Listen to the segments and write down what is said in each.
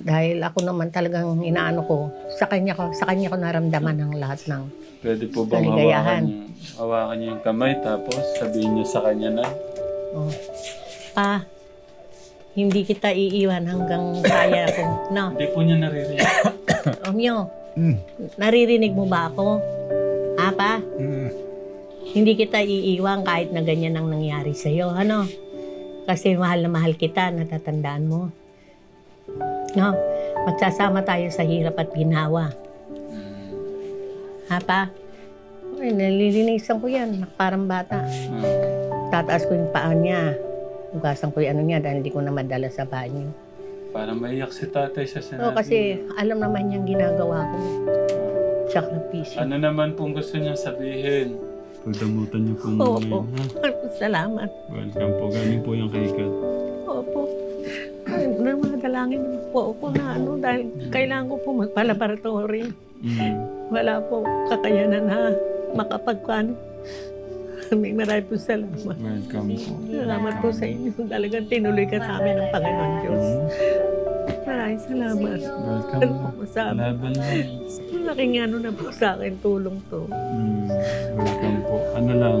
Dahil ako naman talagang inaano ko, sa kanya ko, sa kanya ko naramdaman ang lahat ng Pwede po bang hawakan niyo, hawakan niyo yung kamay tapos sabihin niyo sa kanya na, oh, pa, hindi kita iiwan hanggang kaya ko. No, hindi po niya naririnig. Omyo, Mm. naririnig mo ba ako? Apa, Mm. hindi kita iiwan kahit na ganyan ang nangyari sa'yo. Ano? Kasi mahal na mahal kita, natatandaan mo. No? Magsasama tayo sa hirap at ginawa. Ha pa? Ay, nalilinisan ko yan. Parang bata. Ah. Tataas ko yung paa niya. Hugasan ko yung ano niya dahil hindi ko na madala sa banyo. Para maiyak si tatay sa sinabi. Oo, kasi alam naman niyang ginagawa ko. Ah. Sakripisyo. Ano naman pong gusto niya sabihin? Pagdamutan niyo po muna po. yun, ha? Salamat. Welcome po. Galing po yung kay God. Opo. Ay, namadalangin po ako na ano dahil kailangan ko po magpa-laboratory. Mm. Wala po kakayanan na makapagkano. May marami po salamat. Welcome po. Salamat po sa inyo. Talagang tinuloy ka sa amin ng Panginoon Diyos. Maraming salamat. Welcome Ano po. sa amin? Laban. Malaking ano na po sa akin tulong to. Mm. Welcome po. Ano lang.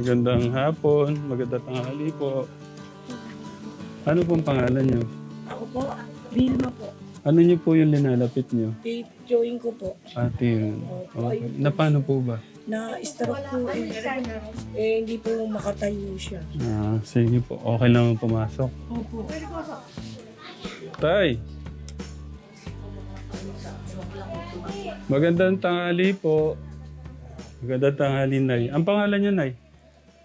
Magandang hapon. Magandang tanghali po. Ano pong pangalan niyo? Ako po, Vilma po. Ano niyo po yung linalapit niyo? Join ko po. Ate yun. Okay. Na paano po ba? Na stroke po eh. Eh, hindi po makatayo siya. Ah, sige po. Okay lang ang pumasok. Opo. Tay! Magandang tanghali po. Magandang tanghali, Nay. Ang pangalan niyo, Nay?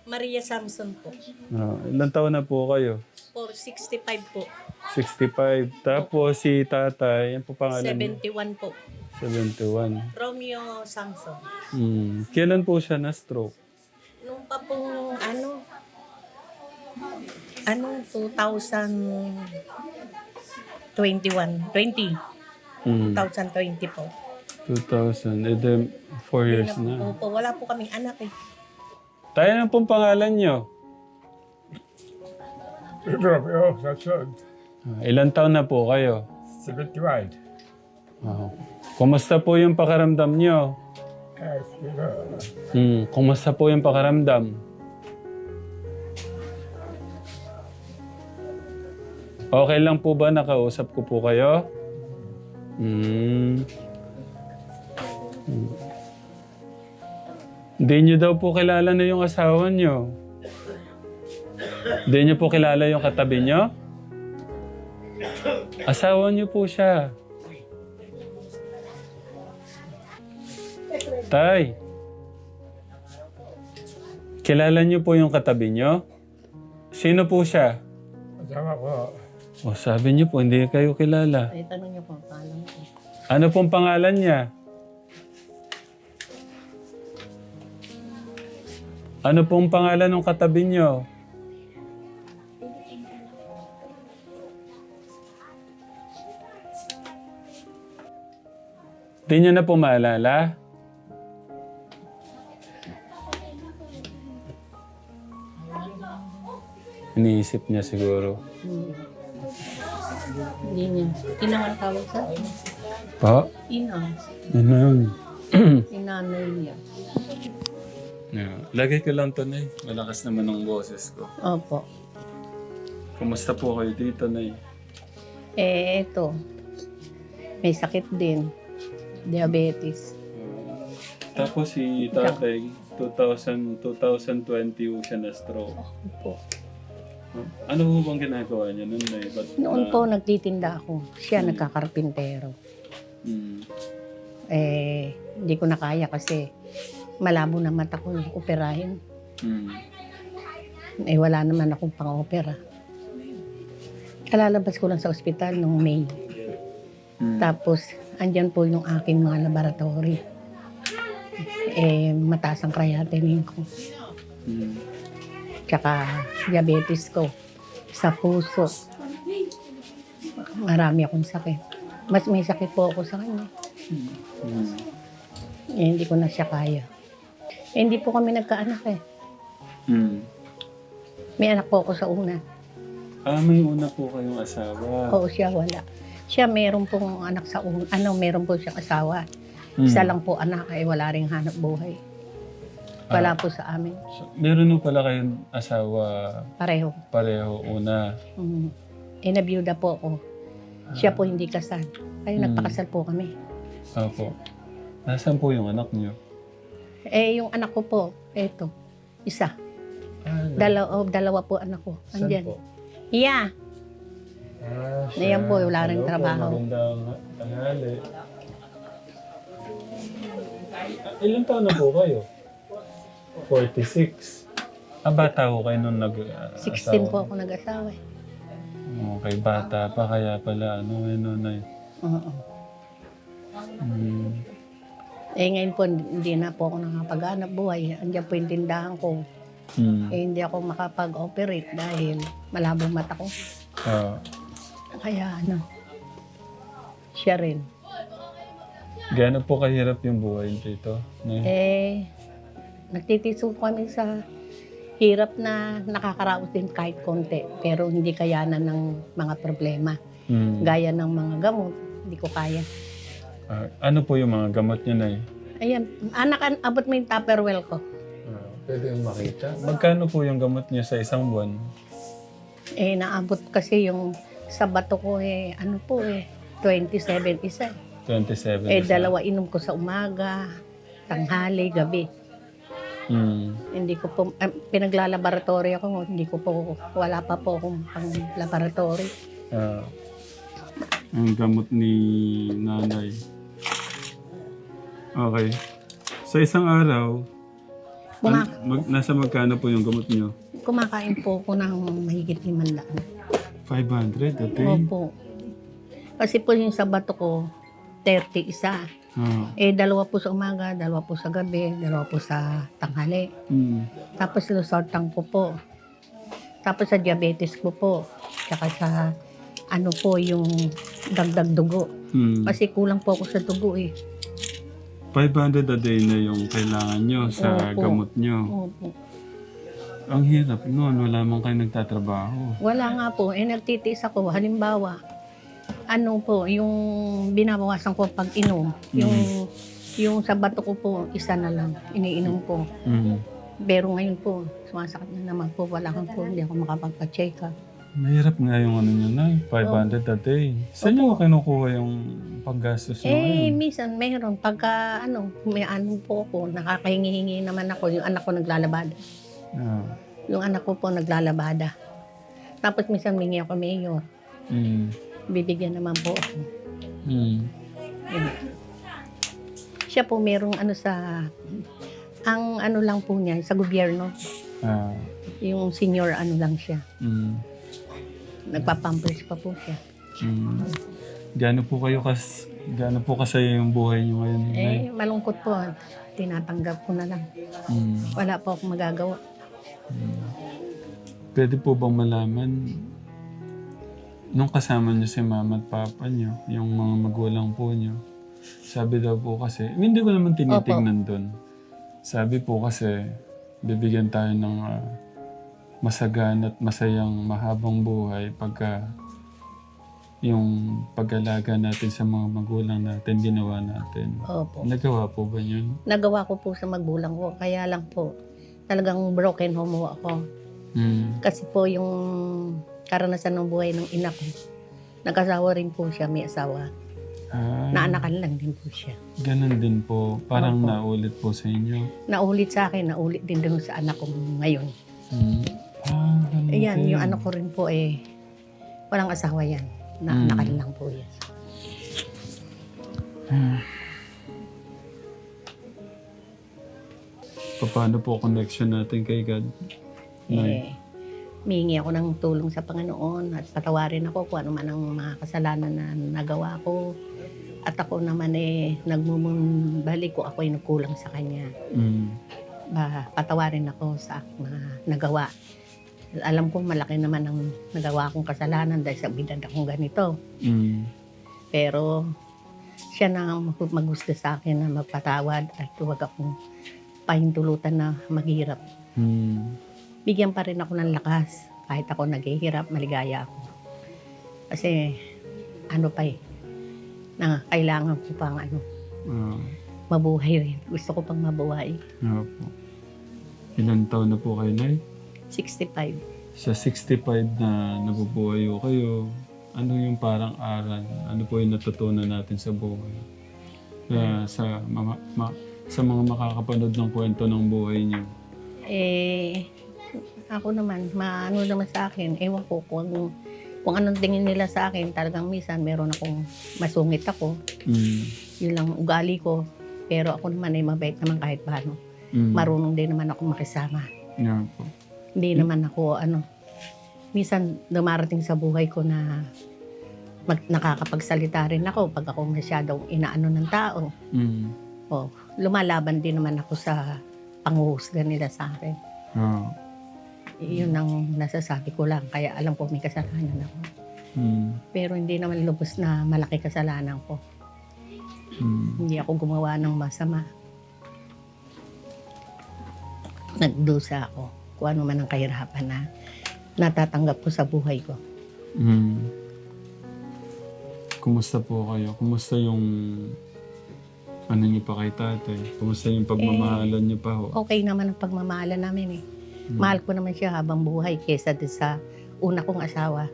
Maria Samson po. Ah, ilang taon na po kayo? For 65 po. 65. Tapos si tatay, ang po pangalan niyo? 71 po. 71. Romeo Samson. Hmm. Kailan po siya na-stroke? Nung pa pong ano, ano, 2021, 20, Hmm. 2020 po. 2000. Eh, then, 4 years na. po, wala po kaming anak eh. Tayo na pong pangalan niyo? Romeo Samson, Ah, ilang taon na po kayo? 71. Ah. Kumusta po yung pakaramdam niyo? Eh, siguro, Hmm, kumusta po yung pakaramdam? Okay lang po ba nakausap ko po kayo? Hmm. Hmm. Hindi niyo daw po kilala na yung asawa niyo. Hindi niyo po kilala yung katabi niyo? Asawa niyo po siya. Tay. Kilala niyo po yung katabi niyo? Sino po siya? kasama ko, O sabi niyo po, hindi kayo kilala. Ay, tanong niyo po, pangalan ko. Ano pong pangalan niya? Ano pong pangalan ng katabi niyo? Di niyo na po maalala? Iniisip niya siguro. Hindi niya. Inaman tawag sa Pa? Ina. Inang. Inanay niya. Yeah. Lagay ko lang to, Nay. Malakas naman ang boses ko. Opo. Kumusta po kayo dito, Nay? Eh, eto. May sakit din. Diabetes. Tapos si tatay, 2000, 2020 ho siya na stroke. Opo. Ano ho bang ginagawa niya nun, Nay? Ba't Noon na- po, nagtitinda ako. Siya nagkakarpintero. Hmm. Eh, hindi ko na kaya kasi malabo na mata ko operahin. Hmm. Eh, wala naman akong pang-opera. Kalalabas ko lang sa ospital noong May. Hmm. Tapos, andyan po yung aking mga laboratory. Eh, mataas ang creatinine ko. Hmm. Tsaka diabetes ko. Sa puso. Marami akong sakit. Mas may sakit po ako sa kanya. Mm. Eh, hindi ko na siya kaya. Eh, hindi po kami nagkaanak eh. Mm. May anak po ako sa una. Ah, may una po kayong asawa. Oo, siya wala. Siya meron pong anak sa una. Ano, meron po siyang asawa. Mm. Isa lang po anak eh, wala ring hanap buhay. Wala po sa amin. So, meron po pala kayong asawa Pareho. pareho una. Mm. Eh, nabiyuda po ako. Siya po hindi kasal. Kaya Mm. nagpakasal po kami. Opo. Nasaan po yung anak niyo? Eh, yung anak ko po, eto, isa. Ah, Dalawa, oh, dalawa po anak ko. saan Andyan. po? Yeah. Ah, Ayan po, wala ring Hello po, trabaho. Magandang tanghali. Ah, ilan taon na po kayo? 46. Ah, bata ko kayo nung nag ah, 16 po asawa. ako nag-asawa eh. Okay, bata pa kaya pala ano ano na Oo. mm, Eh ngayon po, hindi na po ako nakapag-hanap buhay. Andiyan po yung tindahan ko. mm, Eh hindi ako makapag-operate dahil malabong mata ko. ah, Kaya ano, siya rin. gaano po kahirap yung buhay dito? Nay? Eh, nagtitiso kami sa hirap na nakakaraos din kahit konti. Pero hindi kayanan ng mga problema. Mm. Gaya ng mga gamot, hindi ko kaya. Ah, ano po yung mga gamot niyo na Ayan, anak, an- abot mo yung tupperware ko. Ah, pwede yung makita. Magkano po yung gamot niyo sa isang buwan? Eh, naabot kasi yung sa bato ko eh, ano po eh, 27 isa. 27. Eh, isa. dalawa inom ko sa umaga, tanghali, gabi. Mm. Hindi ko po, eh, pinaglalaboratory ako, hindi ko po, wala pa po akong pang laboratory. Ah, ang gamot ni nanay. Okay. Sa isang araw, Kuma- an- mag- nasa magkano po yung gamot niyo? kumakain po ako ng mahigit limandaan. 500 a day? Opo. Kasi po yung sa bato ko, 30 isa. Ah. Eh, dalawa po sa umaga, dalawa po sa gabi, dalawa po sa tanghali. Mm. Tapos losartan ko po. Tapos sa diabetes ko po. Tsaka sa ano po yung dagdag dugo. Mm. Kasi kulang po ako sa dugo eh. 500 a day na yung kailangan nyo sa Opo. gamot nyo. Opo. Ang hirap noon, wala man kayo nagtatrabaho. Wala nga po. Eh nagtitiis ako. Halimbawa, ano po, yung binabawasan ko pag inom. Yung, yung sa bato ko po, isa na lang. Iniinom ko. Mm. Pero ngayon po, sumasakit na naman po. Wala kang po. Hindi ako makapagpa-check up. Mahirap nga yung ano nyo na, 500 a day. Saan nyo kinukuha yung paggastos nyo Eh, ngayon? minsan mayroon. Pagka, ano, may ano po ako, nakakahingi-hingi naman ako. Yung anak ko naglalabada. Ah. Yung anak ko po naglalabada. Tapos minsan mingi ako mayor. Mm. Bibigyan naman po ako. Mm. Yun. Siya po merong ano sa, ang ano lang po niya, sa gobyerno. Ah. Yung senior ano lang siya. Mm. Nagpapampers pa po siya. Mm. Gaano po kayo kas gaano po kasaya yung buhay nyo ngayon? Nay? Eh, malungkot po. Tinatanggap ko na lang. Mm. Wala po akong magagawa. Pwede po bang malaman nung kasama niyo si mama at papa niyo, yung mga magulang po niyo, sabi daw po kasi, hindi ko naman tinitingnan doon. Sabi po kasi, bibigyan tayo ng ah, masagan at masayang mahabang buhay pagka yung pag-alaga natin sa mga magulang natin, ginawa natin. Opo. Nagawa po ba yun? Nagawa ko po sa magulang ko. Kaya lang po, talagang broken home ho ako. Mm. Kasi po yung karanasan ng buhay ng ina ko, nag-asawa rin po siya, may asawa. Ah, Naanakan lang din po siya. ganun din po. Parang Opo. naulit po sa inyo. Naulit sa akin, naulit din dun sa anak ko ngayon. Mm. Ah, ganun Ayan, yung anak ko rin po eh, walang asawa yan. Mm. Naanakan lang po yan. Paano po connection natin kay God? Nay. Eh, mihingi ako ng tulong sa Panginoon at patawarin ako kung ano man ang mga kasalanan na nagawa ko. At ako naman eh, nagmumumbalik ko ako ay nagkulang sa Kanya. Mm. Ba, patawarin ako sa mga nagawa. Alam ko malaki naman ang nagawa kong kasalanan dahil sa bidad akong ganito. Mm. Pero siya na ang mag- magusto sa akin na magpatawad at huwag akong pahintulutan na maghirap. Hmm. Bigyan pa rin ako ng lakas. Kahit ako naghihirap, maligaya ako. Kasi ano pa eh, na kailangan ko pang ano, Ah, mabuhay rin. Gusto ko pang mabuhay. nga po. Ilan taon na po kayo, Nay? 65. Sa 65 na nabubuhay ko kayo, ano yung parang aral? Ano po yung natutunan natin sa buhay? Na sa, mga, ma, sa mga makakapanood ng kwento ng buhay niyo. Eh, ako naman, maano naman sa akin, ewan ko kung, kung anong tingin nila sa akin, talagang minsan meron akong masungit ako. Mm. Yun lang ugali ko. Pero ako naman ay mabait naman kahit paano. Mm. Marunong din naman ako makisama. Nga po. Hindi naman ako, ano, minsan dumarating sa buhay ko na mag, nakakapagsalita rin ako pag ako masyadong inaano ng tao. Mm. O, lumalaban din naman ako sa panguhusga nila sa akin. Ah. Yun ang nasasabi ko lang. Kaya alam ko may kasalanan ako. Mm. Pero hindi naman lubos na malaki kasalanan ko. Mm. Hindi ako gumawa ng masama. Nagdusa ako. Kung ano man ang kahirapan na natatanggap ko sa buhay ko. Mm. Kumusta po kayo? Kumusta yung ano niyo pa kay tatay? Kumusta yung pagmamahalan niyo pa ho? Okay naman ang pagmamahala namin eh. Mm. Mahal ko naman siya habang buhay kesa doon sa una kong asawa.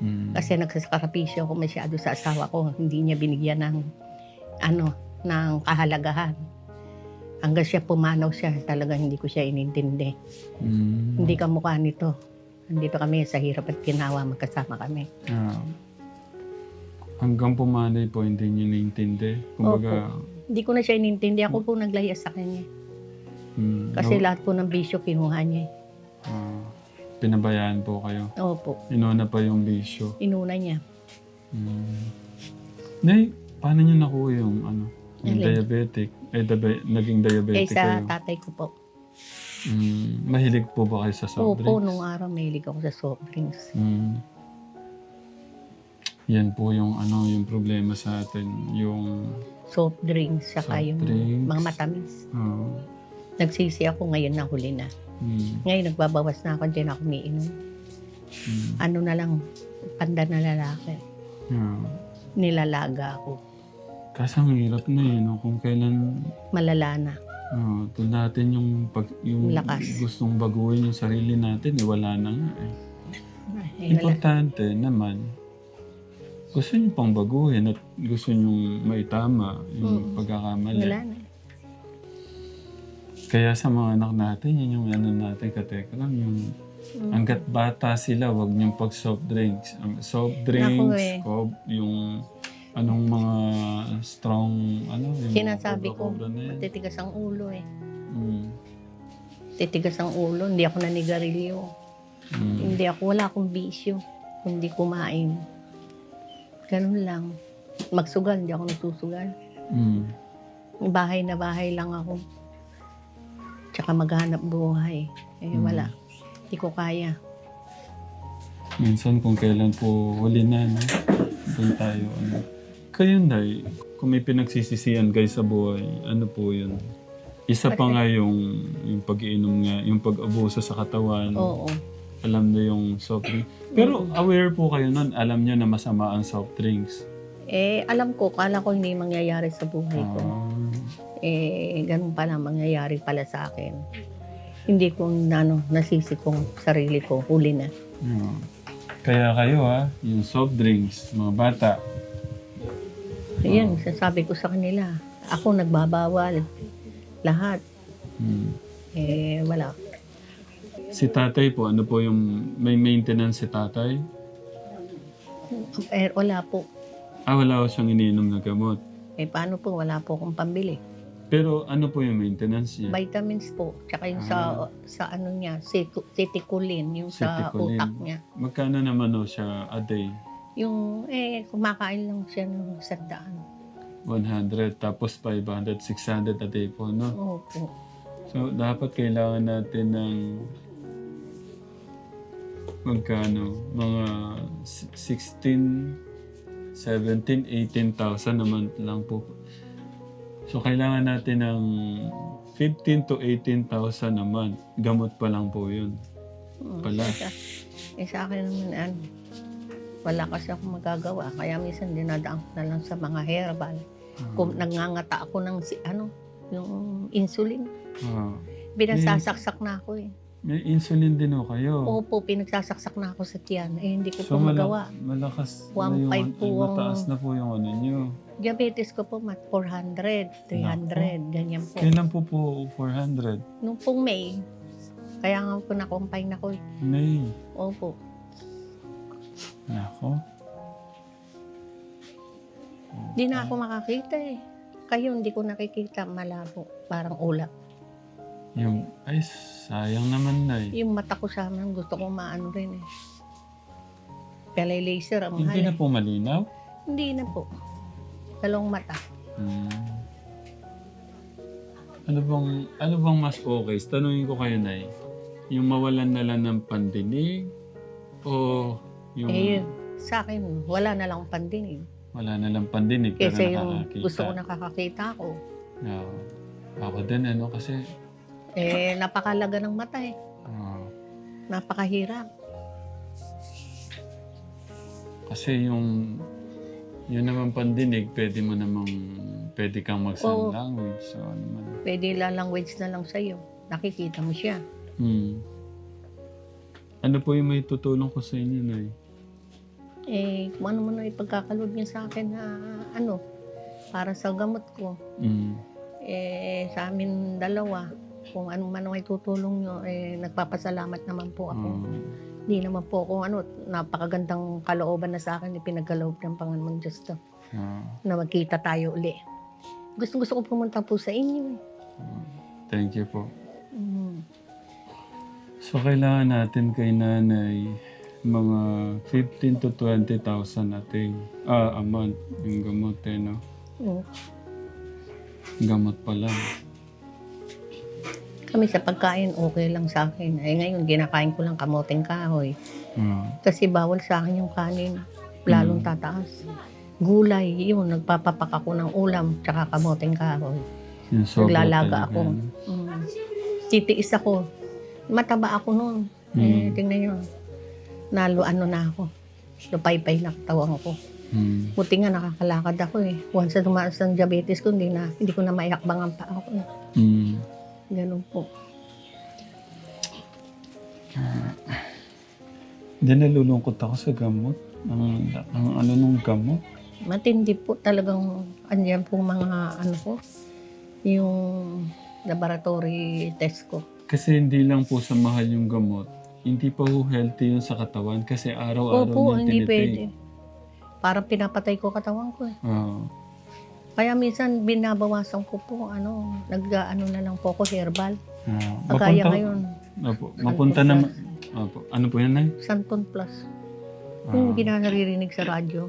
Mm. Kasi nagsasakarapisyo ako masyado sa asawa ko. Hindi niya binigyan ng ano, ng kahalagahan. Hanggang siya pumanaw siya, talagang hindi ko siya inintindi. Mm. Hindi ka mukha nito. Nandito kami sa hirap at ginawa, magkasama kami. Ah. Hanggang pumanay po, hindi niyo naintindi. Kumbaga, Hindi ko na siya inintindi. Ako po naglayas sa kanya. mm, Kasi no- lahat po ng bisyo kinuha niya. eh. ah, pinabayaan po kayo. Opo, Inuna pa yung bisyo. inuna niya. Mm. Nay, paano niyo nakuha yung ano? Yung diabetic. Eh, dabe, naging Eh diabetic sa kayo. tatay ko po. Mm, mahilig po ba kayo sa soft Opo, drinks? nung araw mahilig ako sa soft drinks. Mm. Yan po yung ano yung problema sa atin, yung Soft drinks, saka Soft yung drinks. mga matamis. oh, Nagsisi ako ngayon na huli na. mm, Ngayon nagbabawas na ako, na ako umiinom. mm, Ano na lang, panda na lalaki. yeah. Nilalaga ako. Kasi ang hirap na eh, no? kung kailan Malala na. oh, to natin yung, pag, yung Lakas. gustong baguhin yung sarili natin, eh, wala na nga eh. Eh, wala. Importante naman, gusto niyo pang baguhin at gusto niyo maitama yung Mm. pagkakamali. Wala na. Kaya sa mga anak natin, yun yung ano natin, katekram, yung Mm. hanggat bata sila, wag niyong pag soft drinks. Ang soft drinks, eh. cob, yung anong mga strong, ano, yung mga Sinasabi ko, cobra-cobra na yan. Ang ulo eh. Mm. Titigas ang ulo. Hindi ako nanigarilyo. Mm. Hindi ako, wala akong bisyo. Kundi kumain. Ganun lang. Magsugal, hindi ako nagsusugal. Mm. Bahay na bahay lang ako. Tsaka maghanap buhay. Eh, Mm. wala. Hindi ko kaya. Minsan kung kailan po huli na, no? doon tayo. Ano. Kayo, Nay, kung may pinagsisisihan guys sa buhay, ano po yun? Isa pa nga yung, yung pag-iinom nga, yung pag-abuso sa katawan. Oo. Alam na yung soft drink. Pero aware po kayo nun, alam nyo na masama ang soft drinks. Eh, alam ko, kala ko hindi mangyayari sa buhay ko. Ah, Eh, ganun pala mangyayari pala sa akin. Hindi ko ano, nasisi kong sarili ko, huli na. yeah. Kaya kayo ha, yung soft drinks, mga bata. Ayan, sasabi ko sa kanila, ako nagbabawal. Lahat. Hmm. Eh, wala. Si tatay po, ano po yung may maintenance si tatay? Eh, wala po. Ah, wala ko siyang iniinom na gamot. Eh, paano po? Wala po akong pambili. Pero ano po yung maintenance niya? Vitamins po. Tsaka yung sa, sa ano niya, ceti- ceticolin, yung sa utak niya. Magkano naman o siya a day? Yung, eh, kumakain lang siya ng sandaan. 100, tapos 500, 600 a day po, no? Opo. So, dapat kailangan natin ng magkano? Mga s- 16 17, 18,000 naman lang po. So, kailangan natin ng 15 to 18,000 naman. Gamot pa lang po yun. Mm, Pala. Eh, sa akin naman, ano, wala kasi ako magagawa. Kaya minsan dinadaan ko na lang sa mga herbal. Kung nangangata ako ng, si, ano, yung insulin. Ah. Binasasaksak na ako eh. may insulin din ho kayo. Opo, pinagsasaksak na ako sa tiyan. Eh, hindi ko So, po magawa. malakas One na yung, po ang- mataas na po yung ano nyo. Diabetes ko po, mat 400, 300, ganyan po. Kailan po po 400? Nung pong May, kaya nga po na-combine ako. eh. May. Opo. Nako. Di na ako makakita eh. Kayo hindi ko nakikita, malabo. Parang ulap. Yung, ay, sayang naman na eh. Yung mata ko sa amin, gusto ko maano rin eh. Kaya laser ang Hindi mahal. na eh. po malinaw? Hindi na po. Dalawang mata. Hmm. Ano bang, ano bang mas okay? Tanungin ko kayo, Nay. Yung mawalan na lang ng pandinig? O yung Eh, sa akin, wala na lang pandinig. wala na lang pandinig pero Kasi yung gusto ko nakakakita ako, Oo. Ako din, ano, kasi eh, napakalaga ng mata eh. ah, Napakahirap. kasi yung yun naman pandinig, pwede mo namang pwede kang mag-sign Oo. language. So, ano man. Pwede la language na lang sa'yo. Nakikita mo siya. Hmm. Ano po yung may tutulong ko sa inyo, Nay? Eh, kung ano man ang ipagkakalood niya sa akin na ano, para sa gamot ko. Hmm. Eh, sa amin dalawa, kung ano man ang itutulong nyo, eh, nagpapasalamat naman po ako. Ah. Hindi naman po ako, ano, napakagandang kalooban na sa akin, ipinagkaloob ng Panginoon Diyos to, Ah. na magkita tayo uli. Gusto gusto ko pumunta po sa inyo. eh. Ah. Thank you po. Mm. So, kailangan natin kay nanay mga 15 to 20,000 natin ah, a month yung gamot eh, no? Mm. Gamot pa lang. Kami sa pagkain, okay lang sa akin. Eh ngayon, ginakain ko lang kamoteng kahoy. Ah. Kasi bawal sa akin yung kanin. Lalong Mm. tataas. Gulay, yun, nagpapapak ako ng ulam, tsaka kamoteng kahoy. Yung sobra Naglalaga talaga, ako. no? Mm. Titiis ako. Mataba ako noon. Eh, Mm. tingnan nyo. Nalo ano na ako. Lupay-pay na katawan ko. Hmm. Buti nga nakakalakad ako eh. Once na tumaas ng diabetes ko, hindi, na, hindi ko na maihakbang ang paa ko. eh. Hmm. Ganun po. Hindi nalulungkot ako sa gamot. Ang, ang ano nung gamot. Matindi po talagang andyan po mga ano ko. Yung laboratory test ko. Kasi hindi lang po sa mahal yung gamot. Hindi pa po healthy yun sa katawan kasi araw-araw Opo, niyang hindi tinitake. pwede. Parang pinapatay ko katawan ko eh. Ah. Kaya minsan binabawasan ko po, ano, nag-ano na lang po ako herbal. Ah. Kagaya ngayon, Opo. Mapunta naman. Opo. Ano po yan, Nay? Santon Plus. Ah. Yung ginaririnig sa radyo,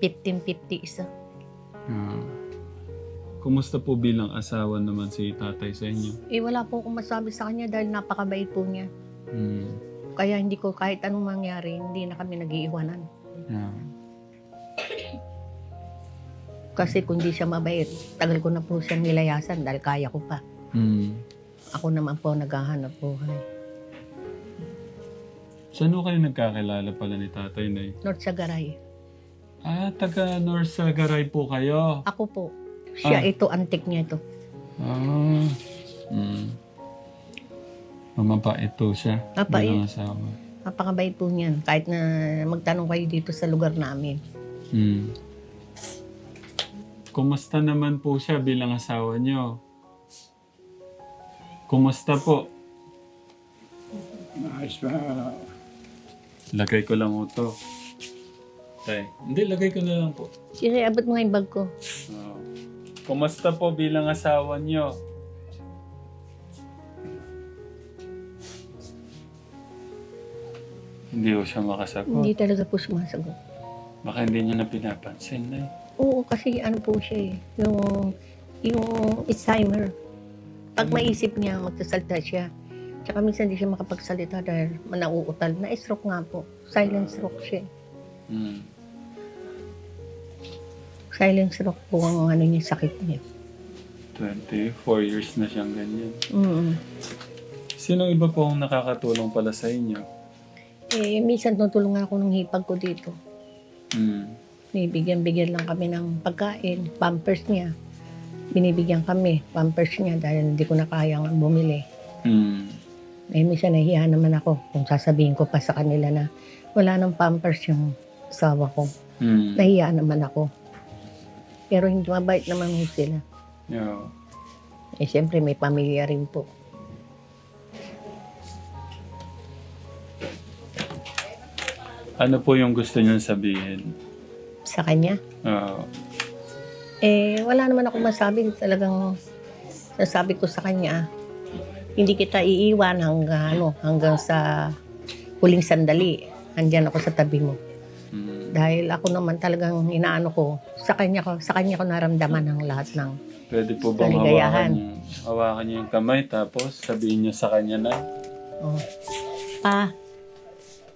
1550 isa. Ah. Kumusta po bilang asawa naman si tatay sa inyo? Eh wala po akong masabi sa kanya dahil napakabait po niya. Hmm. Kaya hindi ko kahit anong mangyari, hindi na kami nag-iiwanan. Yeah. Kasi kung di siya mabait, tagal ko na po siyang nilayasan dahil kaya ko pa. Hmm. Ako naman po naghahanap buhay. Saan ho kayo nagkakilala pala ni tatay, Nay? North Sagaray. Ah, taga North Sagaray po kayo. Ako po. Siya Ah. ito, antik niya ito. Ah. Mm. Mamaba ito siya. Mabait. bilang asawa. Napakabait po niyan. Kahit na magtanong kayo dito sa lugar namin. Mm. Kumusta naman po siya bilang asawa niyo? Kumusta po? Nice pa. Lagay ko lang ito. Tay. Hindi, lagay ko na lang po. Sige, abot mo nga yung bag ko. Ah. Kumusta po bilang asawa niyo? Hindi ko siya makasagot. Hindi talaga po sumasagot. Baka hindi niya na pinapansin na eh. Oo, kasi ano po siya eh. Yung, yung Alzheimer. Pag maisip niya, magsasalita siya. Tsaka minsan hindi siya makapagsalita dahil manauutal. Na-stroke nga po. Silent stroke siya. Mm. Silent stroke po ang ano niya, sakit niya. 24 years na siyang ganyan. Mm. Sino iba po ang nakakatulong pala sa inyo? Eh, minsan tutulungan ako ng hipag ko dito. Hmm. Binibigyan-bigyan lang kami ng pagkain, pampers niya. Binibigyan kami, pampers niya dahil hindi ko na kayang bumili. Hmm. Eh, minsan nahiya naman ako kung sasabihin ko pa sa kanila na wala nang pampers yung asawa ko. Hmm. Nahiya naman ako. Pero hindi mabait naman sila. Yeah. Eh, siyempre may pamilya rin po. Ano po yung gusto niyo sabihin? Sa kanya, Oo. eh, wala naman ako masabi. Talagang sasabi ko sa kanya, hindi kita iiwan hanggang, ano, hanggang sa huling sandali. Andyan ako sa tabi mo. Hmm. Dahil ako naman talagang inaano ko, sa kanya ko, sa kanya ko naramdaman ang lahat ng, Pwede po bang Kaligayahan. hawakan niyo, hawakan niyo yung kamay tapos sabihin niyo sa kanya na oh, pa,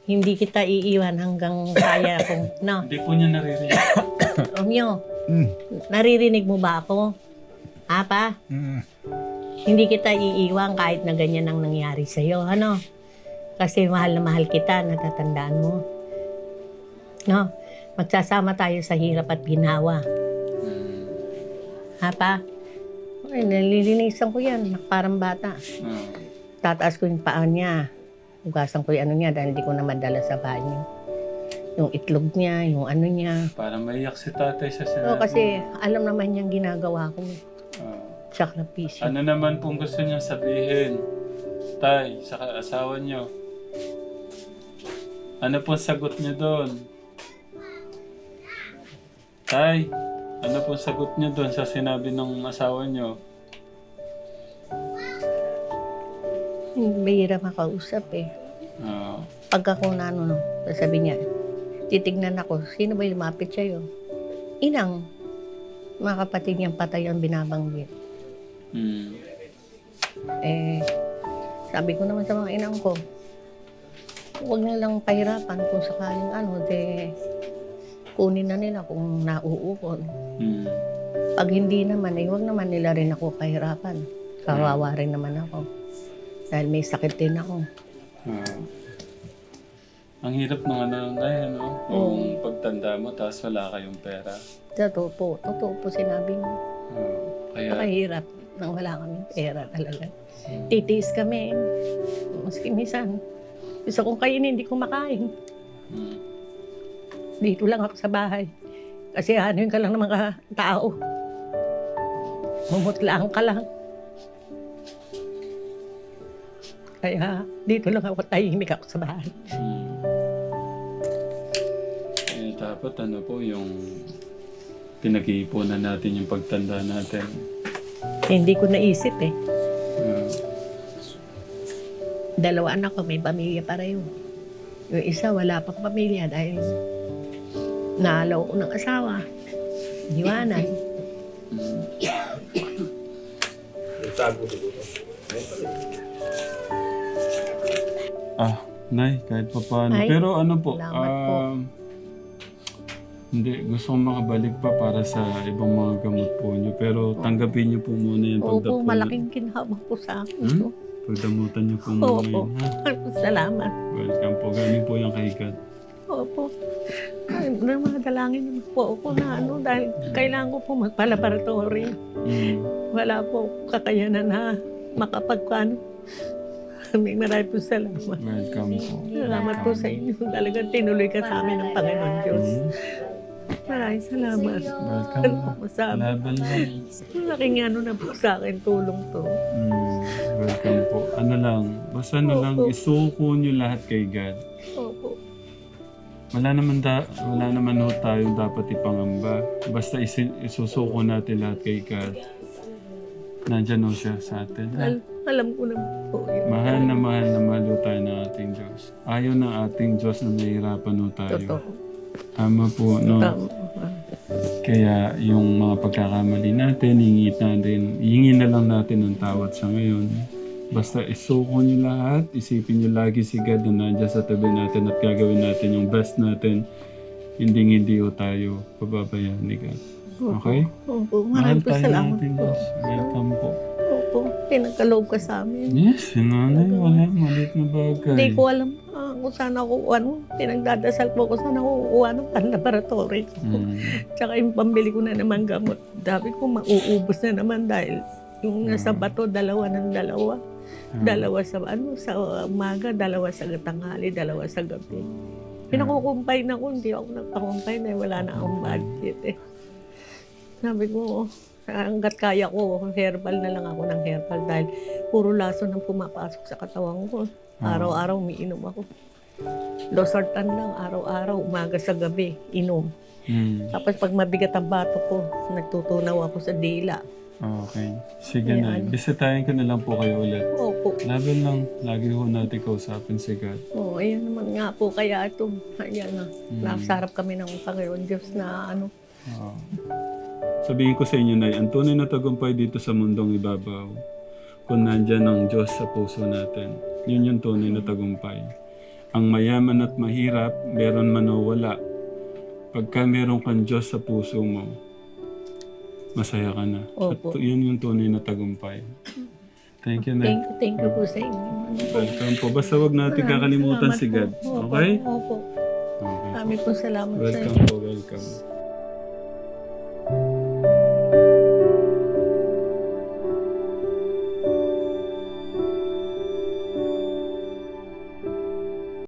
hindi kita iiwan hanggang kaya ko. No, hindi po niya naririnig. Romeo, Mm. naririnig mo ba ako? Ha, pa? Mm. Hindi kita iiwan kahit na ganyan ang nangyari sa'yo, ano? Kasi mahal na mahal kita, natatandaan mo. No? Magsasama tayo sa hirap at ginawa. Hmm. Ha, pa? Ay, nalilinisan ko yan, parang bata. Oo. Tataas ko yung paa niya. Hugasan ko yung ano niya dahil hindi ko na madala sa banyo. Yung itlog niya, yung ano niya. Para maiyak si tatay sa sinabi. Oo, kasi alam naman niyang ginagawa ko. Oo. Sakripisyo. Ano naman pong gusto niyo sabihin? Tay, sa asawa niyo. Ano pong sagot niyo doon? Tay, ano pong sagot niyo doon sa sinabi ng asawa niyo? Mahirap makausap eh. Oo. Pag ako na ano, sasabi niya, titignan ako, sino ba yung lumapit sa'yo? Inang, mga kapatid niyang patay ang binabanggit. Hmm. Eh, sabi ko naman sa mga inang ko, huwag nilang pahirapan kung sakaling ano, de, kunin na nila kung nauukol. Hmm. Pag hindi naman, eh, huwag naman nila rin ako pahirapan. Kawawa rin naman ako. Dahil may sakit din ako. Oo. Ang hirap ng ano na yun, no? Yung pagtanda mo, tapos wala kayong pera. Totoo po, totoo po sinabi mo. Oo. Kaya, Napakahirap nang wala kaming pera talaga. Titiis kami. Maski minsan, gusto kong kainin, hindi ko makain. hmm. Dito lang ako sa bahay. Kasi hanuin ka lang ng mga tao. Mumutlaan ka lang. Kaya dito lang ako tahimik ako sa bahay. Hmm. Eh, dapat ano po yung pinag-iipunan natin yung pagtanda natin. Hindi ko naisip eh. Ah, Dalawa anak ko, may pamilya pareho. Yung isa, wala pang pamilya dahil naalaw ko ng asawa. Iwanan. mm. Ah, Nay, kahit pa paano. Ay, Pero ano po, salamat po. um, hindi, gusto kong makabalik pa para sa ibang mga gamot po niyo. Pero tanggapin niyo po muna yung Opo, pagdapo. malaking ginhawa po sa akin. Hmm? to. Pagdamutan niyo po muna Opo. yun. Ha? Salamat. Welcome po. Galing po yung kay God. Opo. Ay, na mga dalangin naman po ako na ano, dahil kailangan ko po magpalaboratory. Mm. Wala po kakayanan na makapagkano. May marami po salamat. Welcome po. Salamat po sa inyo. Talagang tinuloy ka sa amin ng Panginoon Diyos. Mm. Maraming salamat. Welcome Ano po. po sa amin. Laban lang. Malaking ano na po sa akin, tulong to. Mm. Welcome po. Ano lang, basta ano lang, Opo. isuko niyo lahat kay God. Opo. Wala naman da, wala naman ho tayo dapat ipangamba. Basta isi, isusuko natin lahat kay God. Nandyan ho siya sa atin. Al- alam ko na po yun. Mahal na mahal na mahal ho tayo ng ating Diyos. Ayaw ng ating Diyos na nahihirapan tayo. Totoo. Tama po, no? Tama. Kaya yung mga pagkakamali natin, hingi natin, hingi na lang natin ng tawad sa ngayon. Basta isuko niyo lahat, isipin niyo lagi si God na nandiyan sa tabi natin at gagawin natin yung best natin. Hindi hindi ho tayo pababayaan ni God. Okay? Opo, maraming po salamat po. Welcome po. Opo, pinagkaloob ka sa amin. Yes, si nanay. Wala, maliit na bagay. Hindi ko alam ah, kung saan ako, ano, pinagdadasal po ko saan ako kukuha ng pan-laboratory. Mm. Tsaka yung pambili ko na naman gamot. Dapat ko mauubos na naman dahil yung nasa Mm. bato, dalawa ng dalawa. Ah. Dalawa sa ano sa umaga, dalawa sa tanghali, dalawa sa gabi. Pinakukumpay na ko, hindi ako nagpakumpay dahil wala na akong budget eh. Sabi ko, hanggat kaya ko, herbal na lang ako ng herbal dahil puro laso nang pumapasok sa katawan ko. Ah. Araw-araw umiinom ako. Losartan lang, araw-araw, umaga sa gabi, inom. Mm. Tapos pag mabigat ang bato ko, nagtutunaw ako sa dila. Okay. Sige na. Ayan. Bisitahin ko na lang po kayo ulit. Opo. Laban lang. Lagi ho natin kausapin si God. Oo, ayan naman nga po. Kaya ito, ayan na. Mm. Nasa harap kami ng Panginoon Diyos na ano. Oo. Sabihin ko sa inyo na ang tunay na tagumpay dito sa mundong ibabaw, kung nandyan ang Diyos sa puso natin, yun yung tunay na tagumpay. Ang mayaman at mahirap, meron man o wala, pagka meron kang Diyos sa puso mo, masaya ka na. At Opo. yun yung tunay na tagumpay. Thank you, Thank na. you, thank you po sa inyo. Welcome po. Basta wag natin Maraming kakalimutan si God. po. Opo, Okay? Opo. Okay. Kami po salamat sa inyo. Welcome po, welcome.